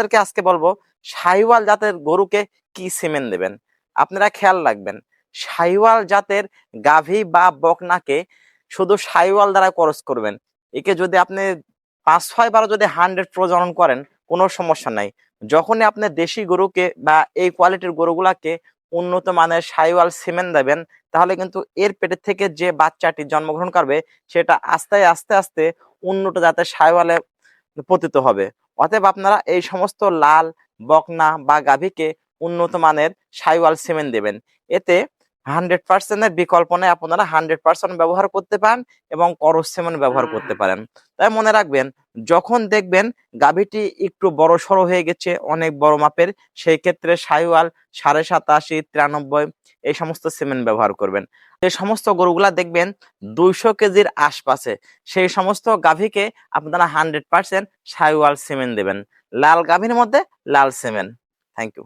আপনাদেরকে আজকে বলব সাইওয়াল জাতের গরুকে কি সিমেন্ট দেবেন? আপনারা খেয়াল রাখবেন সাইওয়াল জাতের গাভী বা বকনাকে শুধু সাইওয়াল দ্বারা করস করবেন। একে যদি আপনি পাঁচ ছয় বারো যদি হান্ড্রেড প্রজনন করেন, কোনো সমস্যা নাই। যখনই আপনি দেশি গরুকে বা এই কোয়ালিটির গরুগুলাকে উন্নত মানের সাইওয়াল সিমেন্ট দেবেন, তাহলে কিন্তু এর পেটের থেকে যে বাচ্চাটি জন্মগ্রহণ করবে, সেটা আস্তে আস্তে আস্তে উন্নত জাতের সাইওয়ালে পতিত হবে। অতএব আপনারা এই সমস্ত লাল বকনা বা গাভীকে উন্নত মানের সাইওয়াল সিমেন্ট দেবেন। এতে হান্ড্রেড পার্সেন্টের বিকল্প নেই আপনারা হান্ড্রেড পার্সেন্ট ব্যবহার করতে পারেন এবং করস সিমেন্ট ব্যবহার করতে পারেন। তাই মনে রাখবেন যখন দেখবেন গাভীটি একটু বড় সড়ো হয়ে গেছে অনেক বড় মাপের সেই ক্ষেত্রে সাইওয়াল সাড়ে সাতাশি তিরানব্বই এই সমস্ত সিমেন্ট ব্যবহার করবেন। যে সমস্ত গরুগুলা দেখবেন দুইশো কেজির আশপাশে সেই সমস্ত গাভীকে আপনারা হান্ড্রেড পার্সেন্ট সাইওয়াল সিমেন্ট দেবেন। লাল গাভীর মধ্যে লাল সিমেন্ট। Thank you.